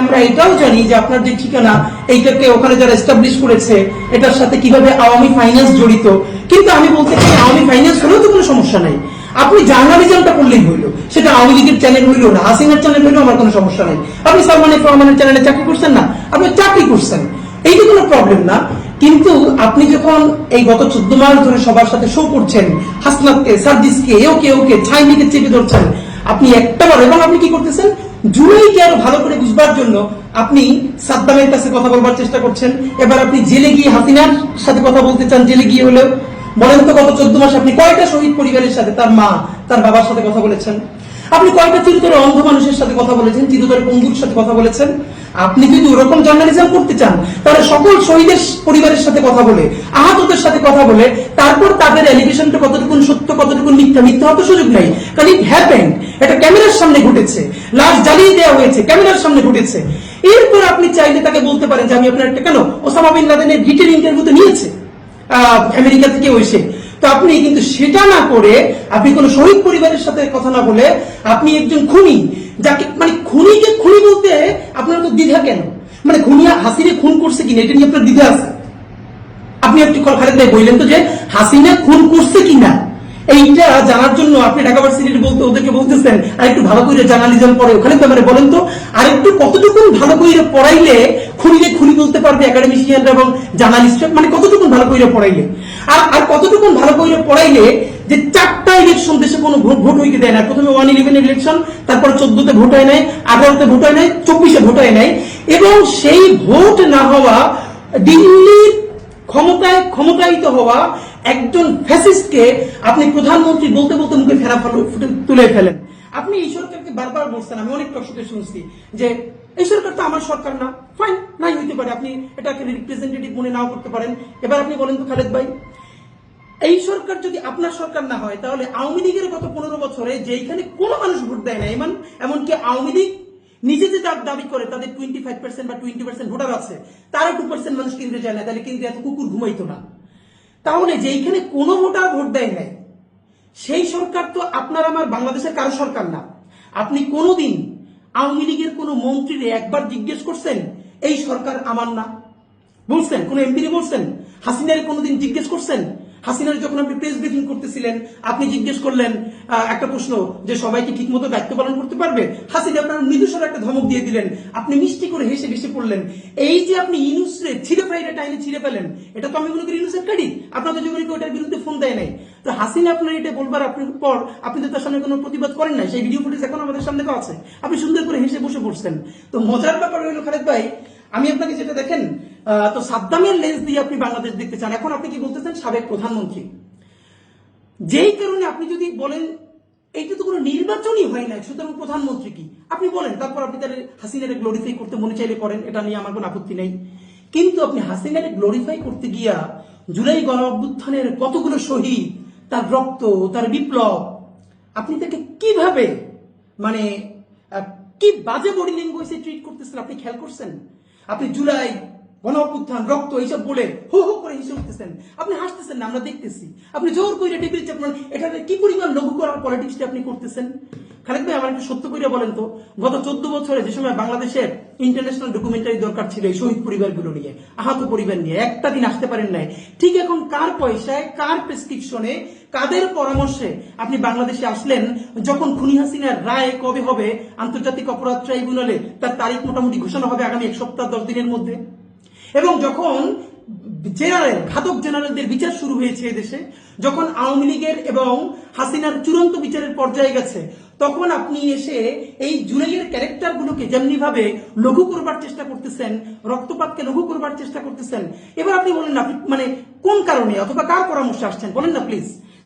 আমরা এটাও জানি যে আপনার যে ঠিকানা, এইটাকে ওখানে যারা এস্টাবলিশ করেছে, এটার সাথে কীভাবে আওয়ামী ফাইন্যান্স জড়িত? কিন্তু আমি বলতে চাই, আওয়ামী ফাইন্যান্স হলেও তো কোনো সমস্যা নাই। আপনি জার্নালিজমটা করলেই হইল। সেটা আওয়ামী লীগের চ্যানেল হইল না, হাসিনার চ্যানেল হইল আমার কোনো সমস্যা নাই। আপনি সালমান রহমানের চ্যানেলে চাকরি করছেন না, আপনি চাকরি করছেন। এইটা কোনো প্রবলেম না। কিন্তু আপনি যখন এই গত চোদ্দ মাস ধরে সবার সাথে শো করছেন, হাসনাতকে সার্জিসকে ওকে ওকে, ছাইনিকে চেপে ধরছেন, আপনি একটা বার এবং আপনি কি করতেছেন? জুলাইকে আরও ভালো করে বুঝবার জন্য আপনি সাদ্দামের কাছে কথা বলবার চেষ্টা করছেন? এবার আপনি জেলে গিয়ে হাসিনার সাথে কথা বলতে চান, জেলে গিয়ে হলেও? বলেন তো গত চোদ্দ মাসে আপনি কয়টা শহীদ পরিবারের সাথে তার মা, তার বাবার সাথে কথা বলেছেন? আপনি কয়টা চিরতরে অন্ধ মানুষের সাথে কথা বলেছেন, চিরতরে পঙ্গুর সাথে কথা বলেছেন? আপনি যদি ওরকম জার্নালিজম করতে চান, তাহলে সকল শহীদের পরিবারের সাথে কথা বলে, আহতদের সাথে কথা বলে, তারপর তাদের এলিগেশনটা কতটুকু সত্য কতটুকু মিথ্যা মিথ্যা হওয়ার তো সুযোগ নাই। কারণ ইট হ্যাপেন্ড এটা ক্যামেরার সামনে ঘটেছে। লাশ জ্বালিয়ে দেওয়া হয়েছে, ক্যামেরার সামনে ঘটেছে। এরপর আপনি চাইলে তাকে বলতে পারেন যে আমি আপনার কেন? ওসামা বিন লাদেনের ডিটেল ইন্টারভিউ তো নিয়েছে। আমেরিকা থেকে এসে। তো আপনি কিন্তু সেটা না করে আপনি কোন শহীদ পরিবারের সাথে কথা না বলে আপনি একজন খুনি, যাকে মানে খুনিকে খুনি বলতে আপনার তো দ্বিধা কেন? মানে খুনিয়া হাসিনে খুন করছে কিনা এটা নিয়ে আপনার দ্বিধা আছে। আপনি একটু খালেদ ভাই বললেন তো যে হাসিনা খুন করছে এইটা জানার জন্য আপনি ঢাকা ভার্সিটির বলতে ওদেরকে বলতেছেন আর একটু ভালো করে জার্নালিজম পড়ে ওখানে তো মানে বলেন তো আর একটু কতটুকু ভালো করে পড়াইলে খুনিলে খুনি বলতে পারবে একাডেমিশিয়ানরা এবং জার্নালিস্টরা মানে কতটুকু ভালো করে পড়াইলে? আর আর কতটুকু ভালো করে পড়াইলে যে চারটা ইলেকশন দেশে কোনো ভোট ভোট হইতে দেয় না। প্রথমে ওয়ান ইলেভেন ইলেকশন তারপর চোদ্দতে ভোট হয় নাই, আঠারোতে ভোট হয় নাই, চব্বিশে ভোট হয় নাই। এবং সেই ভোট না হওয়া দিল্লির ক্ষমতায় ক্ষমতায়িত হওয়া একজন ফ্যাসিস্টকে আপনি প্রধানমন্ত্রী বলতে বলতে মুখে ফেরা তুলে ফেলেন। আপনি এই সরকারকে বারবার বলছেন, আমি অনেক টকশোতে শুনছি যে এই সরকার তো আমার সরকার না। ফাইন নাই হইতে পারে। আপনি এটাকে রিপ্রেজেন্টেটিভ মনে নাও করতে পারেন। এবার আপনি বলেন তো খালেদ ভাই, এই সরকার যদি আপনার সরকার না হয়, তাহলে আওয়ামী লীগের গত পনেরো বছরে যেখানে কোনো মানুষ ভোট দেয় না, এমন এমনকি আওয়ামী লীগ নিজে যে দাবি করে তাদের টোয়েন্টি ফাইভ পার্সেন্ট বা টোয়েন্টি পার্সেন্ট ভোটার আছে, তারা টু পার্সেন্ট মানুষ কেন্দ্রে যায় না, তাহলে কেন্দ্রে এত কুকুর ঘুমাইতো না। তাহলে যেইখানে কোনো ভোটার ভোট দেয় নাই, সেই সরকার তো আপনার আমার বাংলাদেশের কারও সরকার না। আপনি কোনোদিন আওয়ামী লীগের কোনো মন্ত্রীরে একবার জিজ্ঞেস করছেন, এই সরকার আমার না? বলছেন, কোন এমপি বলছেন, হাসিনার কোনোদিন জিজ্ঞেস করছেন হাসিনার যখন আপনি প্রেস ব্রিফিং করতেছিলেন, আপনি জিজ্ঞেস করলেন একটা প্রশ্ন যে সবাই কি ঠিকমতো দায়িত্ব পালন করতে পারবে? হাসিনা আপনার মৃদুস্বর একটা ধমক দিয়ে দিলেন। আপনি মিষ্টি করে হেসে ভেসে পড়লেন। এই যে আপনি ইনুসরে ছিঁড়ে ফ্রাইডে টাইনে ছিঁড়ে পেলেন এটা তো আমি মনে করি ইনুসের কাড়ি আপনাদের জীবনে কেউ এটার বিরুদ্ধে ফোন দেয় নাই। তো হাসিনা আপনার এটা বলবার আপনার পর আপনি তো তার সামনে কোনো প্রতিবাদ করেন নাই। সেই ভিডিও ফুটেজ এখন আমাদের সামনে আছে। আপনি সুন্দর করে হেসে বসে পড়ছেন। তো মজার ব্যাপার হলো খালেদ ভাই, আমি আপনাকে যেটা দেখেন তো সাদ্দামের লেন্স দিয়ে আপনি বাংলাদেশ দেখতে চান। এখন আপনি কি বলতেছেন? সাবেক প্রধানমন্ত্রী। যেই কারণে আপনি যদি বলেন, এইটা তো কোনো নির্বাচনই হয় না সুতরাং প্রধানমন্ত্রী কি? আপনি বলেন, তারপর আপনি তাহলে হাসিনারে গ্লোরিফাই করতে মনে চাইলে করেন, এটা নিয়ে আমার কোনো আপত্তি নেই। কিন্তু আপনি হাসিনারে গ্লোরিফাই করতে গিয়া জুলাই গণ কতগুলো শহীদ, তার রক্ত, তার বিপ্লব, আপনি তাকে কীভাবে মানে কি বাজে বডি ল্যাঙ্গুয়েজে ট্রিট করতেছেন? আপনি খেয়াল করছেন? আপনি জুলাই রক্ত, এইসব বলে হো হো করে উঠতেছেন। আপনি হাসতেছেন আমরা দেখতেছি। আপনি জোর করে এটা কি পরিমাণ লঘু করার পলিটিক্সটা আপনি করতেছেন? ভাই, আমার একটু সত্য বলেন তো, গত চোদ্দ বছরে যে সময় বাংলাদেশের ইন্টারন্যাশনাল ডকুমেন্টারি দরকার ছিল এই শহীদ পরিবারগুলো নিয়ে, আহত পরিবার নিয়ে, একটা দিন আসতে পারেন নাই। ঠিক এখন কার পয়সায়, কার প্রেসক্রিপশনে কাদের পরামর্শে আপনি বাংলাদেশে আসলেন, যখন খুনি হাসিনার রায় কবে হবে, আন্তর্জাতিক অপরাধ ট্রাইব্যুনালে তার তারিখ মোটামুটি ঘোষণা হবে আগামী এক সপ্তাহ, দশ দিনের মধ্যে? এবং যখন জেনারেল ঘাতক জেনারেলদের বিচার শুরু হয়েছে এদেশে যখন আওয়ামী লীগের এবং হাসিনার চূড়ান্ত বিচারের পর্যায়ে গেছে, তখন আপনি এসে এই জুলাইয়ের ক্যারেক্টারগুলোকে যেমনি ভাবে লঘু করবার চেষ্টা করতেছেন, রক্তপাতকে লঘু করবার চেষ্টা করতেছেন, এবার আপনি বলেন না মানে কোন কারণে অথবা কার পরামর্শে আসছেন? বলেন না প্লিজ